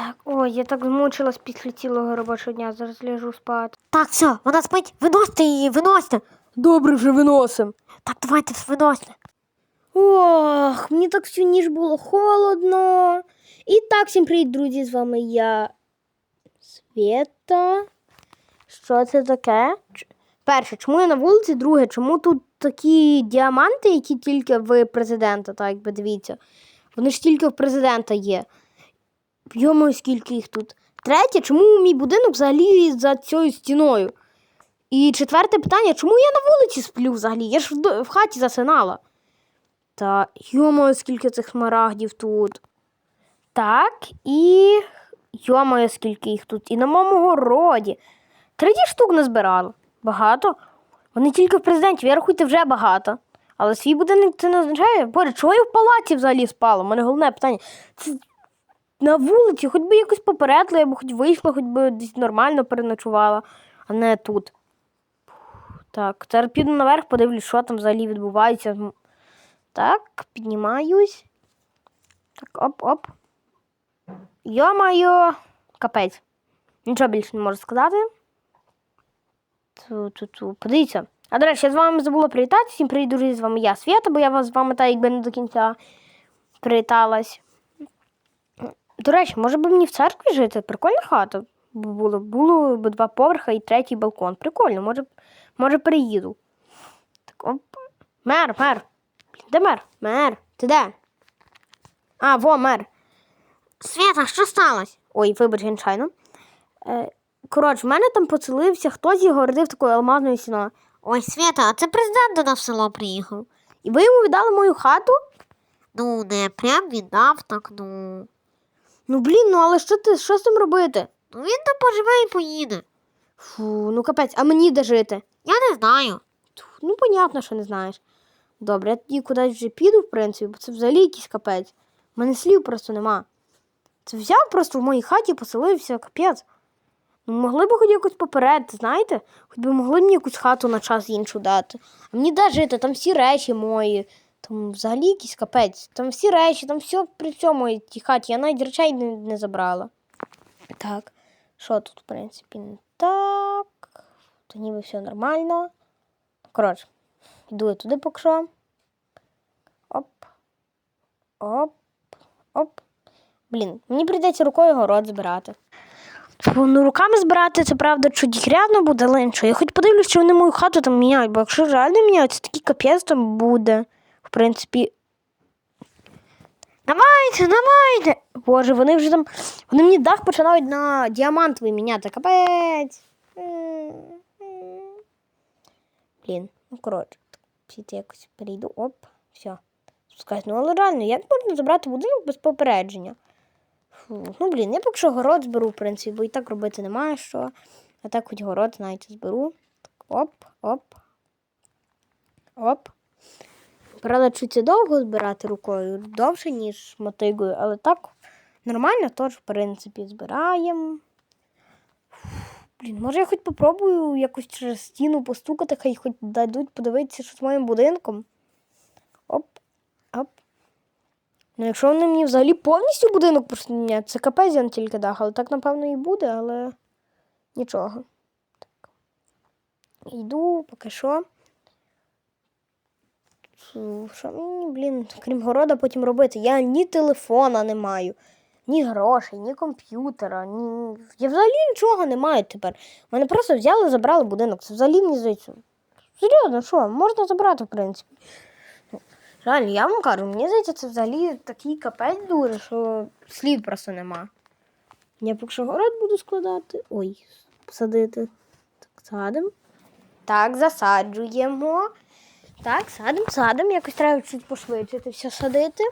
Так, ой, я так змучилась після цілого робочого дня, зараз ляжу спати. Так, все, вона спить. Виносьте її, виносьте. Добре, вже виносим. Так, давайте виносьте. Ох, мені так всю ніч було холодно. І так, всім привіт, друзі, з вами я Свєта. Що це таке? Перше, чому я на вулиці? Друге, чому тут такі діаманти, які тільки в президента, так якби дивіться. Вони ж тільки в президента є. Йому скільки їх тут. Третє, чому мій будинок взагалі за цією стіною? І четверте питання, чому я на вулиці сплю взагалі? Я ж в, в хаті засинала. Та йомою, скільки цих смарагдів тут. Так, і йомою, скільки їх тут. І на моєму городі. Тридцять штук назбирала. Багато. Вони тільки в президенті, ви рахуйте, вже багато. Але свій будинок це не означає. Боже, чого я в палаті взагалі спала? У мене головне питання. Це на вулиці, хоч би якось попередила, я б хоч вийшла, хоч би десь нормально переночувала, а не тут. Так, зараз піду наверх, подивлюсь, що там взагалі відбувається. Так, піднімаюсь. Так, оп-оп. Йо-моє, капець. Нічого більше не можу сказати. Ту-ту-ту. Подивіться. А до речі, я з вами забула привітати. Всім привіт, друзі, з вами я, Свята, бо я вас з вами так якби не до кінця привіталась. До речі, може би мені в церкві жити? Прикольна хата. Було, було б два поверха і третій балкон. Прикольно, може, може переїду. Так, оп. Мер, мер. Де мер? Мер, ти де? А, во, мер. Свята, що сталося? Ой, вибач, генчайно. Е, коротше, в мене там поцелився, хтось його родив такою алмазною стіною. Ой, Свята, а це президент до нас в село приїхав. І ви йому віддали мою хату? Ну, не прям віддав, так ну. Ну блін, ну але що ти що з цим робити? Ну він там поживе і поїде. Фу, ну капець, а мені де жити? Я не знаю. Ну, понятно, що не знаєш. Добре, я тоді кудись вже піду, в принципі, бо це взагалі якийсь капець. У мене слів просто нема. Це взяв просто в моїй хаті, поселився, капець. Ну, могли б хоч якось попередити, знаєте? Хоч би могли мені якусь хату на час іншу дати. А мені де жити, там всі речі мої, там взагалі якийсь капець. Там всі речі, там все при цьому тій хаті. Я навіть речей не, не забрала. Так, що тут, в принципі, не так. То ніби все нормально. Коротше, йду я туди поки що. Оп. Оп. Оп. Блін, мені прийдеться рукою город збирати. Фу, Ну, руками збирати, це правда, чуть грязно буде, але нічого. Я хоч подивлюсь, чи вони мою хату там міняють, бо якщо реально міняють, це такий капець там буде. Принципі. Давайте, давайте! Боже, вони вже там. Вони мені дах починають на діамантовий міняти. Капець. Блін, ну коротше, піти якось перейду. Оп, все. Спускаюсь. Ну, але реально, як можна забрати будинок без попередження? Фу. Ну, блін, я поки що город зберу, в принципі, бо і так робити немає що. А так хоч город, знаєте, зберу. Так, оп, оп. Оп. Правда, чуть це довго збирати рукою, довше, ніж мотигою, але так нормально, тож, в принципі, збираємо. Блін, може я хоч попробую якось через стіну постукати, хай хоч дадуть подивитися, що з моїм будинком. Оп, оп. Ну, якщо вони мені взагалі повністю будинок поміняють, це капець я тільки дах, але так, напевно, і буде, але нічого. Так. Йду поки що. Що мені, блін, крім города потім робити? Я ні телефона не маю, ні грошей, ні комп'ютера, ні. Я взагалі нічого не маю тепер. Мене просто взяли, забрали будинок. Це взагалі мені здається. Серйозно, що? Можна забрати, в принципі. Ну, Реально, я вам кажу, мені здається, це взагалі такий капець дуже, що слів просто нема. Я поки що город буду складати. Ой, посадити. Так, садимо. Так, засаджуємо. Так, садимо, садимо. Якось треба чуть пошвидшити все садити.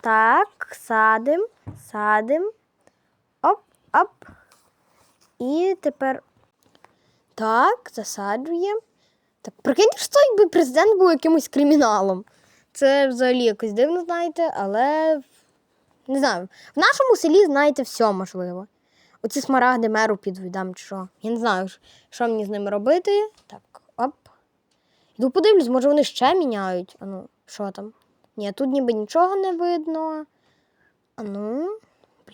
Так, садимо, садимо. Оп, оп. І тепер. Так, засаджуємо. Так, прикиньте, що якби президент був якимось криміналом. Це взагалі якось дивно, знаєте, але не знаю. В нашому селі, знаєте, все можливо. Оці смарагди меру підвідам чи що. Я не знаю, що мені з ними робити. Так. Йду подивлюсь, може вони ще міняють. А ну, що там? Ні, тут ніби нічого не видно. А ну,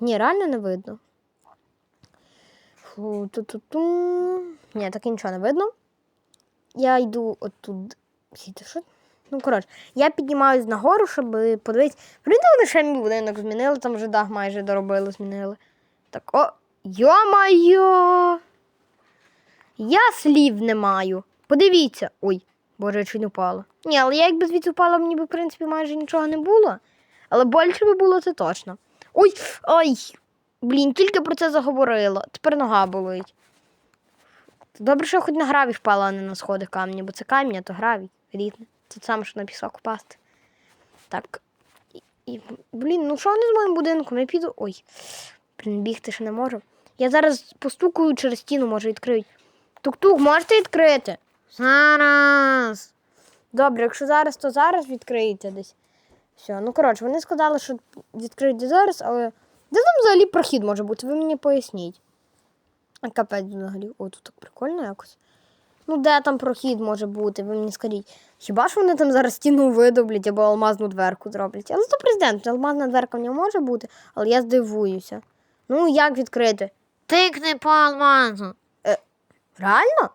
ні, реально не видно. Фу, ту-ту-ту. Ні, так і нічого не видно. Я йду отут. Що? Ну, коротше, я піднімаюсь нагору, щоб подивитися. Прийде вони ще мій будинок змінили, там вже дах майже доробили, змінили. Так, о, йо-майо! Я слів не маю. Подивіться. Ой, боже, я чуть не впала. Ні, але я якби звідси впала, мені б, в принципі, майже нічого не було. Але більше би було це точно. Ой, ой! Блін, тільки про це заговорила. Тепер нога болить. Добре, що я хоч на гравій впала, а не на сходи камні, бо це камінь, а то гравій. Рідне. Це саме, що на пісок впасти. Так. І, і, блін, ну що вони з моїм будинком? Я піду. Ой. Блін, бігти ще не можу. Я зараз постукаю через стіну, може відкриють. Тук-тук, можете відкрити? Зараз. Добре, якщо зараз, то зараз відкриєте десь. Все, ну коротше, вони сказали, що відкриють зараз, але де там взагалі прохід може бути? Ви мені поясніть. А Капець взагалі. О, тут так прикольно якось. Ну, де там прохід може бути, ви мені скажіть. Хіба ж вони там зараз стіну видоблять або алмазну дверку зроблять? Але то президент, алмазна дверка в нього може бути, але я здивуюся. Ну, як відкрити? Тикни по алмазу. Реально?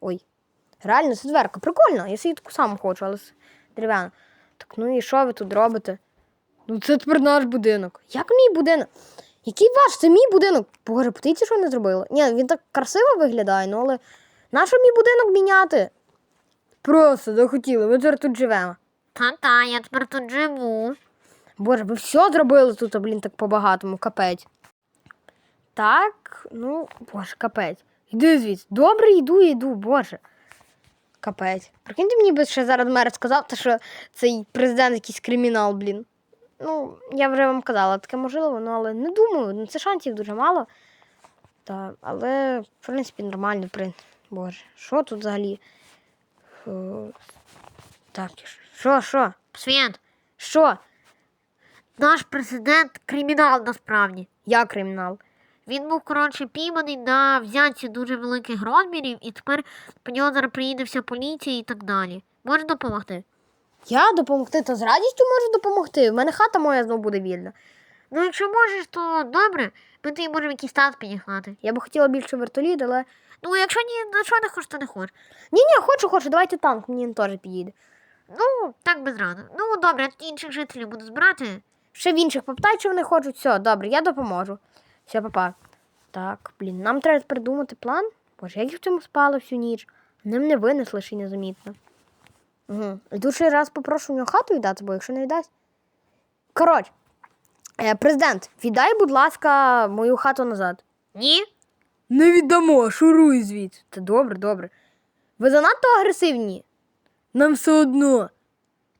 Ой. Реально, це дверка. Прикольно. Я собі таку саму хочу, але дерев'яна. Так ну і що ви тут робите? Ну це тепер наш будинок. Як мій будинок? Який ваш? Це мій будинок. Боже, подивіться, що вони зробили. Ні, він так красиво виглядає, ну але нащо мій будинок міняти? Просто захотіли, ми зараз тут живемо. Та-та, я тепер тут живу. Боже, ви все зробили тут, а, блін, так по-багатому, капець. Так, ну, боже, капець. Іди звідси. Добре, йду, йду, боже. Капець. Прикиньте мені би ще зараз мер сказав, що цей президент якийсь кримінал, блін. Ну, я вже вам казала, таке можливо, ну, але не думаю, ну це шансів дуже мало. Та, але, в принципі, нормально, при... Боже, що тут взагалі? Фу. Так, що, що? Світ, Що? наш президент кримінал насправді. Я кримінал. Він був, коротше, пійманий на взятці дуже великих розмірів, і тепер по нього зараз приїде вся поліція і так далі. Можна допомогти? Я допомогти, то з радістю можу допомогти. В мене хата моя знову буде вільна. Ну, якщо можеш, то добре. Ми тобі можемо якийсь тат підігнати. Я би хотіла більше вертоліт, але. Ну, якщо ні, на що не хочеш, то не хочеш. Ні, ні, хочу, хочу, давайте танк, мені він теж підійде. Ну, так без ради. Ну, добре, я інших жителів буду збирати. Ще в інших попитай, чи вони хочуть. Все, добре, я допоможу. Все, папа. Так, блін, нам треба придумати план. Боже, як я в цьому спала всю ніч. Вони мене винесли ще й незамітно. Угу. І тут раз попрошу у нього хату віддати, бо якщо не віддасть. Коротше, е, президент, віддай, будь ласка, мою хату назад. Ні? Не віддамо, шуруй звідси. Та добре, добре. Ви занадто агресивні. Нам все одно.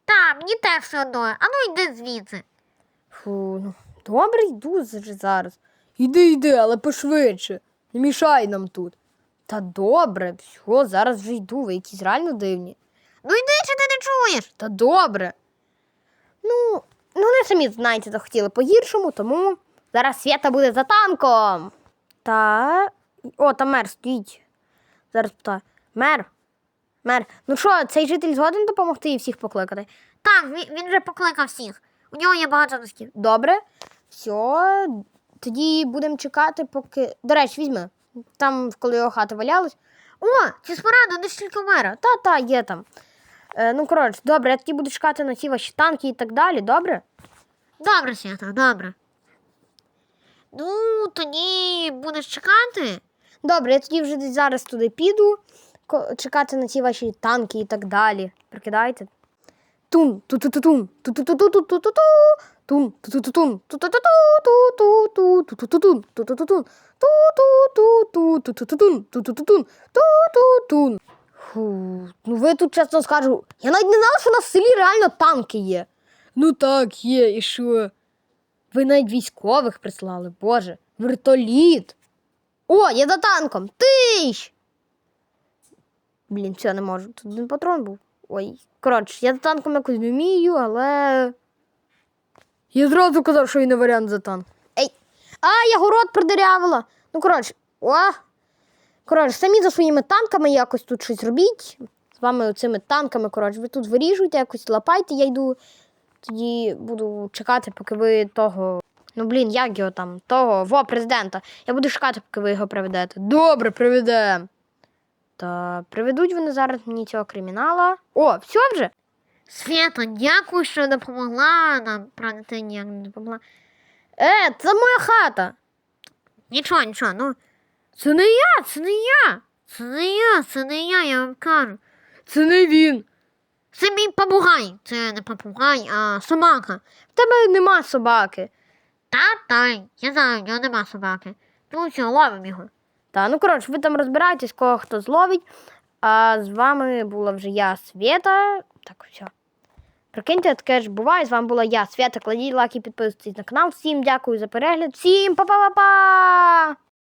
Та, мені теж все одно. А ну йди звідси. Фу, ну добре, йду зараз. Іди, йди, але пошвидше. Не мішай нам тут. Та добре, все, зараз вже йду, ви якісь реально дивні. Ну йди, чи ти не чуєш? Та добре. Ну, ну вони самі, знаєте, захотіли по-гіршому, тому зараз свята буде за танком. Та. О, там мер стоїть. Зараз питаю. Мер. Мер, ну що, цей житель згоден допомогти і всіх покликати? Так, він, він вже покликав всіх. У нього є багато носків. Добре. Все. Тоді будемо чекати, поки. До речі, візьми. Там, коли його хата валялась. О, ці споради, не стільки мера. Та, та, є там. Е, ну, коротше, добре, я тоді буду чекати на ці ваші танки і так далі, добре? Добре, Свята, добре. Ну, тоді будеш чекати. Добре, я тоді вже десь зараз туди піду, чекати на ці ваші танки і так далі. Прикидайте. Тун, ту-ту-ту-тун, ту-ту-ту-ту-ту-ту-ту, тун, ту-ту-ту-тун, ту-ту-ту-ту-ту-ту-ту-тун, ту-ту-тун, ту-ту-ту-тун, ту-ту-ту-ту, ту-ту-ту-тун, ту-ту-ту-тун, ту-ту-тун. Фу, ну ви тут чесно скажу, я навіть не знала, що в селі реально танки є. Ну так, є, і що? Ви навіть військових прислали, боже, вертоліт. О, я за танком. Тищ! Блін, все, не можу. Тут один патрон був. Ой. Коротше, я за танком якось не вмію, але. Я зразу казав, що і не варіант за танк. Ей! А, я город продирявила. Ну, коротше, о. Коротше, самі за своїми танками якось тут щось робіть. З вами цими танками, коротше, ви тут виріжуйте, якось лапайте, я йду. Тоді буду чекати, поки ви того Ну, блін, як його там? Того, во, президента. Я буду шукати, поки ви його приведете. Добре, приведемо. Та приведуть вони зараз мені цього кримінала. О, все вже? Свята, дякую, що допомогла нам, правда, ти ніяк не допомогла. Е, це моя хата. Нічого, нічого, ну. Це не я, це не я. Це не я, це не я, я вам кажу. Це не він. Це мій попугай. Це не попугай, а собака. В тебе нема собаки. Та, та, я знаю, в нього нема собаки. Ну, все, ловимо його. Та, ну коротше, ви там розбирайтесь, кого хто зловить. А з вами була вже я, Свєта. Так, все. Прикиньте, таке ж буває. З вами була я, Свята. Кладіть лайки, підписуйтесь на канал. Всім дякую за перегляд. Всім па-па-па-па!